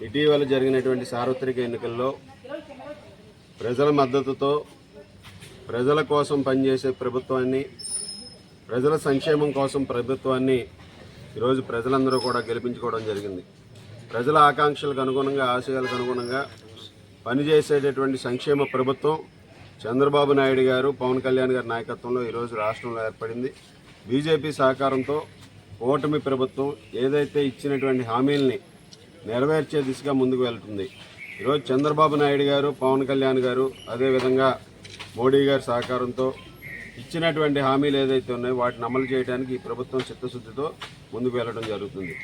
ఇటీవల జరిగినటువంటి సార్వత్రిక ఎన్నికల్లో ప్రజల మద్దతుతో ప్రజల కోసం పనిచేసే ప్రభుత్వాన్ని ప్రజల సంక్షేమం కోసం ప్రభుత్వాన్ని ఈరోజు ప్రజలందరూ కూడా గెలిపించుకోవడం జరిగింది. ప్రజల ఆకాంక్షలకు అనుగుణంగా ఆశయాలకు అనుగుణంగా పనిచేసేటటువంటి సంక్షేమ ప్రభుత్వం చంద్రబాబు నాయుడు గారు పవన్ కళ్యాణ్ గారి నాయకత్వంలో ఈరోజు రాష్ట్రంలో ఏర్పడింది. బీజేపీ సహకారంతో ఓటమి ప్రభుత్వం ఏదైతే ఇచ్చినటువంటి హామీల్ని నెరవేర్చే దిశగా ముందుకు వెళ్తుంది. ఈరోజు చంద్రబాబు నాయుడు గారు పవన్ కళ్యాణ్ గారు అదేవిధంగా మోడీ గారి సహకారంతో ఇచ్చినటువంటి హామీలు ఏదైతే ఉన్నాయో వాటిని అమలు చేయడానికి ఈ ప్రభుత్వం చిత్తశుద్ధితో ముందుకు వెళ్ళడం జరుగుతుంది.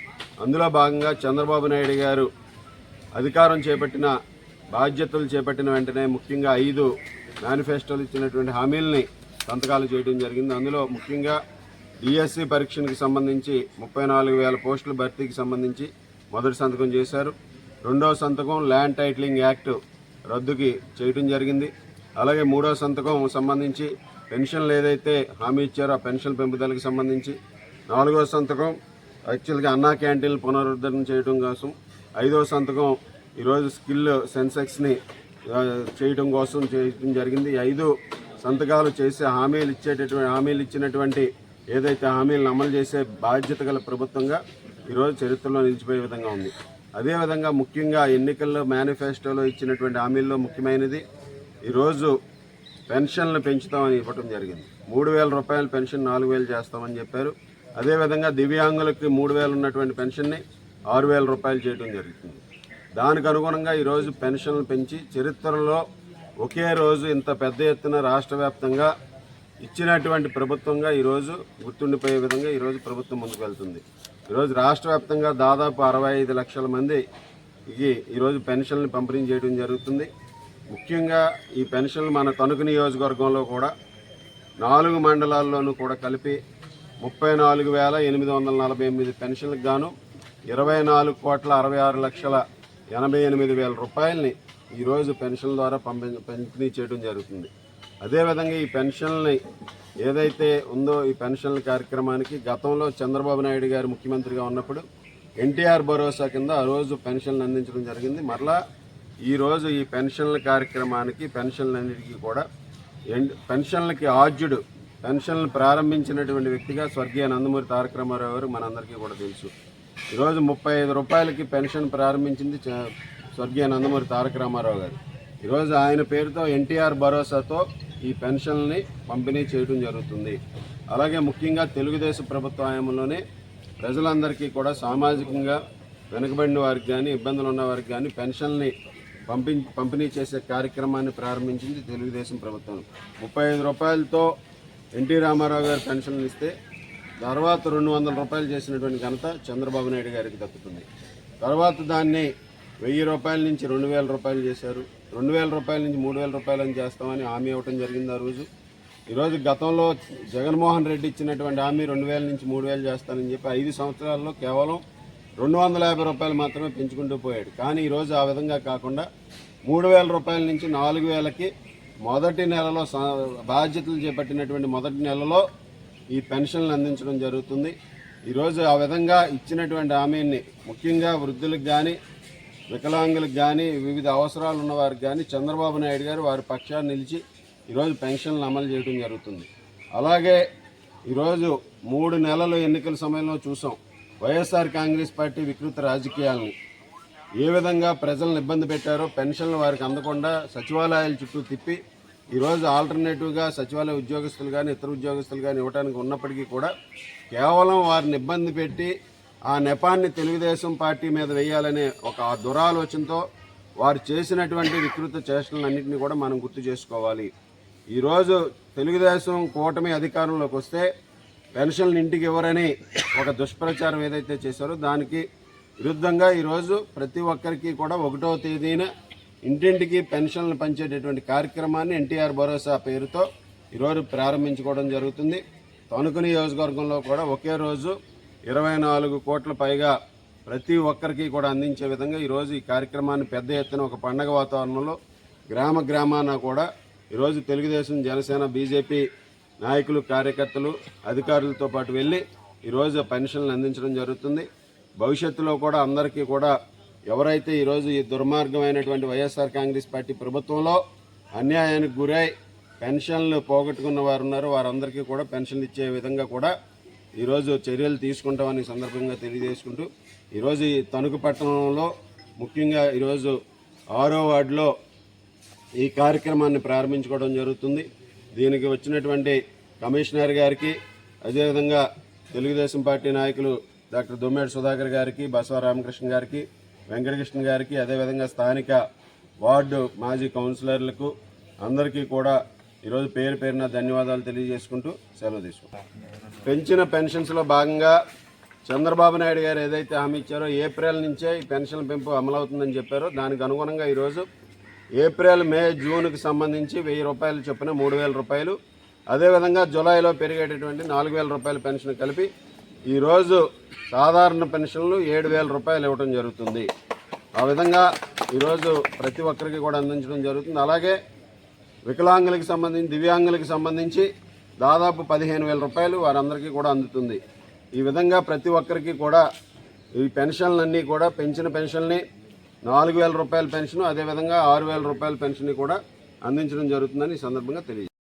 అందులో భాగంగా చంద్రబాబు నాయుడు గారు అధికారం చేపట్టిన బాధ్యతలు చేపట్టిన వెంటనే ముఖ్యంగా ఐదు మేనిఫెస్టోలు ఇచ్చినటువంటి హామీలని సంతకాలు చేయడం జరిగింది. అందులో ముఖ్యంగా డిఎస్సి పరీక్షలకు సంబంధించి ముప్పై నాలుగు వేల పోస్టుల భర్తీకి సంబంధించి మొదటి సంతకం చేశారు. రెండవ సంతకం ల్యాండ్ టైటిలింగ్ యాక్ట్ రద్దుకి చేయడం జరిగింది. అలాగే మూడవ సంతకం సంబంధించి పెన్షన్లు ఏదైతే హామీ ఇచ్చారో ఆ పెన్షన్ పెంపుదలకు సంబంధించి నాలుగో సంతకం యాక్చువల్గా అన్నా క్యాంటీన్లు పునరుద్ధరణ చేయడం కోసం. ఐదవ సంతకం ఈరోజు స్కిల్ సెన్సెక్స్ని చేయటం చేయడం కోసం చేయడం జరిగింది. ఐదు సంతకాలు చేసే హామీలు ఇచ్చేటటువంటి హామీలు ఇచ్చినటువంటి ఏదైతే హామీలను అమలు చేసే బాధ్యత గల ప్రభుత్వంగా ఈరోజు చరిత్రలో నిలిచిపోయే విధంగా ఉంది. అదేవిధంగా ముఖ్యంగా ఎన్నికల్లో మేనిఫెస్టోలో ఇచ్చినటువంటి హామీల్లో ముఖ్యమైనది ఈరోజు పెన్షన్లు పెంచుతామని ఇవ్వటం జరిగింది. మూడు వేల రూపాయల పెన్షన్ నాలుగు వేలు చేస్తామని చెప్పారు. అదేవిధంగా దివ్యాంగులకి మూడు వేలు ఉన్నటువంటి పెన్షన్ని ఆరు వేల రూపాయలు చేయడం జరుగుతుంది. దానికి అనుగుణంగా ఈరోజు పెన్షన్లు పెంచి చరిత్రలో ఒకే రోజు ఇంత పెద్ద ఎత్తున రాష్ట్ర వ్యాప్తంగా ఇచ్చినటువంటి ప్రభుత్వంగా ఈరోజు గుర్తుండిపోయే విధంగా ఈరోజు ప్రభుత్వం ముందుకు వెళ్తుంది. ఈరోజు రాష్ట్ర వ్యాప్తంగా దాదాపు అరవై ఐదు లక్షల మందికి ఈరోజు పెన్షన్లు పంపిణీ చేయడం జరుగుతుంది. ముఖ్యంగా ఈ పెన్షన్లు మన తణుకు నియోజకవర్గంలో కూడా నాలుగు మండలాల్లోనూ కూడా కలిపి ముప్పై నాలుగు వేల ఎనిమిది వందల నలభై ఎనిమిది పెన్షన్లకు గాను ఇరవై నాలుగు కోట్ల అరవై ఆరు లక్షల ఎనభై ఎనిమిది వేల రూపాయలని ఈరోజు పెన్షన్ల ద్వారా పంపి పంపిణీ చేయడం జరుగుతుంది. అదేవిధంగా ఈ పెన్షన్ని ఏదైతే ఉందో ఈ పెన్షన్ల కార్యక్రమానికి గతంలో చంద్రబాబు నాయుడు గారు ముఖ్యమంత్రిగా ఉన్నప్పుడు ఎన్టీఆర్ భరోసా కింద ఆ రోజు పెన్షన్లు అందించడం జరిగింది. మరలా ఈరోజు ఈ పెన్షన్ల కార్యక్రమానికి పెన్షన్లన్నిటికీ కూడా ఎన్- పెన్షన్లకి ఆద్యుడు పెన్షన్లు ప్రారంభించినటువంటి వ్యక్తిగా స్వర్గీయ నందమూరి తారక రామారావు గారు మనందరికీ కూడా తెలుసు. ఈరోజు ముప్పై ఐదు రూపాయలకి పెన్షన్ ప్రారంభించింది చ- స్వర్గీయ నందమూరి తారక రామారావు గారు. ఈరోజు ఆయన పేరుతో ఎన్టీఆర్ భరోసాతో ఈ పెన్షన్ని పంపిణీ చేయడం జరుగుతుంది. అలాగే ముఖ్యంగా తెలుగుదేశం ప్రభుత్వ హయాంలోనే ప్రజలందరికీ కూడా సామాజికంగా వెనుకబడిన వారికి కానీ ఇబ్బందులు ఉన్న వారికి కానీ పెన్షన్ని పంపి పంపిణీ చేసే కార్యక్రమాన్ని ప్రారంభించింది తెలుగుదేశం ప్రభుత్వం. ముప్పై ఐదు రూపాయలతో ఎన్టీ రామారావు గారు పెన్షన్లు ఇస్తే తర్వాత రెండు వందల రూపాయలు చేసినటువంటి ఘనత చంద్రబాబు నాయుడు గారికి దక్కుతుంది. తర్వాత దాన్ని వెయ్యి రూపాయల నుంచి రెండు వేల రూపాయలు చేశారు. రెండు వేల రూపాయల నుంచి మూడు వేల రూపాయలని చేస్తామని హామీ ఇవ్వటం జరిగింది ఆ రోజు. ఈరోజు గతంలో జగన్మోహన్ రెడ్డి ఇచ్చినటువంటి హామీ రెండు వేల నుంచి మూడు వేలు చేస్తానని చెప్పి ఐదు సంవత్సరాల్లో కేవలం రెండు వందల యాభై రూపాయలు మాత్రమే పెంచుకుంటూ పోయాడు. కానీ ఈరోజు ఆ విధంగా కాకుండా మూడు వేల రూపాయల నుంచి నాలుగు వేలకి మొదటి నెలలో బాధ్యతలు చేపట్టినటువంటి మొదటి నెలలో ఈ పెన్షన్లు అందించడం జరుగుతుంది. ఈరోజు ఆ విధంగా ఇచ్చినటువంటి హామీని ముఖ్యంగా వృద్ధులకు కానీ వికలాంగులకు కానీ వివిధ అవసరాలు ఉన్నవారికి కానీ చంద్రబాబు నాయుడు గారు వారి పక్షాన్ని నిలిచి ఈరోజు పెన్షన్లు అమలు చేయడం జరుగుతుంది. అలాగే ఈరోజు మూడు నెలలు ఎన్నికల సమయంలో చూసాం వైఎస్ఆర్ కాంగ్రెస్ పార్టీ వికృత రాజకీయాలని. ఏ విధంగా ప్రజలను ఇబ్బంది పెట్టారో పెన్షన్లు వారికి అందకుండా సచివాలయాల చుట్టూ తిప్పి ఈరోజు ఆల్టర్నేటివ్గా సచివాలయ ఉద్యోగస్తులు కానీ ఇతర ఉద్యోగస్తులు కానీ ఇవ్వడానికి ఉన్నప్పటికీ కూడా కేవలం వారిని ఇబ్బంది పెట్టి ఆ నెపాన్ని తెలుగుదేశం పార్టీ మీద వేయాలనే ఒక దురాలోచనతో వారు చేసినటువంటి వికృత చేష్టలన్నింటినీ కూడా మనం గుర్తు చేసుకోవాలి. ఈరోజు తెలుగుదేశం కూటమి అధికారంలోకి వస్తే పెన్షన్లు ఇంటికి ఇవ్వరని ఒక దుష్ప్రచారం ఏదైతే చేశారో దానికి విరుద్ధంగా ఈరోజు ప్రతి ఒక్కరికి కూడా ఒకటో తేదీన ఇంటింటికి పెన్షన్లు పంచేటటువంటి కార్యక్రమాన్ని ఎన్టీఆర్ భరోసా పేరుతో ఈరోజు ప్రారంభించుకోవడం జరుగుతుంది. తణుకు నియోజకవర్గంలో కూడా ఒకే రోజు ఇరవై నాలుగు కోట్ల పైగా ప్రతి ఒక్కరికి కూడా అందించే విధంగా ఈరోజు ఈ కార్యక్రమాన్ని పెద్ద ఎత్తున ఒక పండగ వాతావరణంలో గ్రామ గ్రామాన కూడా ఈరోజు తెలుగుదేశం జనసేన బీజేపీ నాయకులు కార్యకర్తలు అధికారులతో పాటు వెళ్ళి ఈరోజు పెన్షన్లు అందించడం జరుగుతుంది. భవిష్యత్తులో కూడా అందరికీ కూడా ఎవరైతే ఈరోజు ఈ దుర్మార్గమైనటువంటి వైఎస్ఆర్ కాంగ్రెస్ పార్టీ ప్రభుత్వంలో అన్యాయానికి గురై పెన్షన్లు పోగొట్టుకున్న వారు ఉన్నారు వారందరికీ కూడా పెన్షన్లు ఇచ్చే విధంగా కూడా ఈరోజు చర్యలు తీసుకుంటామని సందర్భంగా తెలియజేసుకుంటూ ఈరోజు ఈ తణుకు పట్టణంలో ముఖ్యంగా ఈరోజు ఆరో వార్డులో ఈ కార్యక్రమాన్ని ప్రారంభించుకోవడం జరుగుతుంది. దీనికి వచ్చినటువంటి కమిషనర్ గారికి అదేవిధంగా తెలుగుదేశం పార్టీ నాయకులు డాక్టర్ దొమ్మేడు సుధాకర్ గారికి బసవ రామకృష్ణ గారికి వెంకటకృష్ణ గారికి అదేవిధంగా స్థానిక వార్డు మాజీ కౌన్సిలర్లకు అందరికీ కూడా ఈరోజు పేరు పేరున ధన్యవాదాలు తెలియజేసుకుంటూ సెలవు తీసుకుంటాం పెంచిన పెన్షన్స్లో భాగంగా చంద్రబాబు నాయుడు గారు ఏదైతే హామీ ఇచ్చారో ఏప్రిల్ నుంచే ఈ పెన్షన్ పెంపు అమలవుతుందని చెప్పారో దానికి అనుగుణంగా ఈరోజు ఏప్రిల్ మే జూన్కి సంబంధించి వెయ్యి రూపాయలు చొప్పున మూడు వేల రూపాయలు అదేవిధంగా జూలైలో పెరిగేటటువంటి నాలుగు వేల రూపాయల పెన్షన్ కలిపి ఈరోజు సాధారణ పెన్షన్లు ఏడు వేల రూపాయలు ఇవ్వడం జరుగుతుంది. ఆ విధంగా ఈరోజు ప్రతి ఒక్కరికి కూడా అందించడం జరుగుతుంది. అలాగే వికలాంగులకు సంబంధించి దివ్యాంగులకు సంబంధించి దాదాపు పదిహేను వేల రూపాయలు వారందరికీ కూడా అందుతుంది. ఈ విధంగా ప్రతి ఒక్కరికి కూడా ఈ పెన్షన్లన్నీ కూడా పెంచిన పెన్షన్ని నాలుగు వేల రూపాయల పెన్షన్ అదేవిధంగా ఆరు వేల రూపాయల పెన్షన్ కూడా అందించడం జరుగుతుందని ఈ సందర్భంగా తెలియజేస్తాను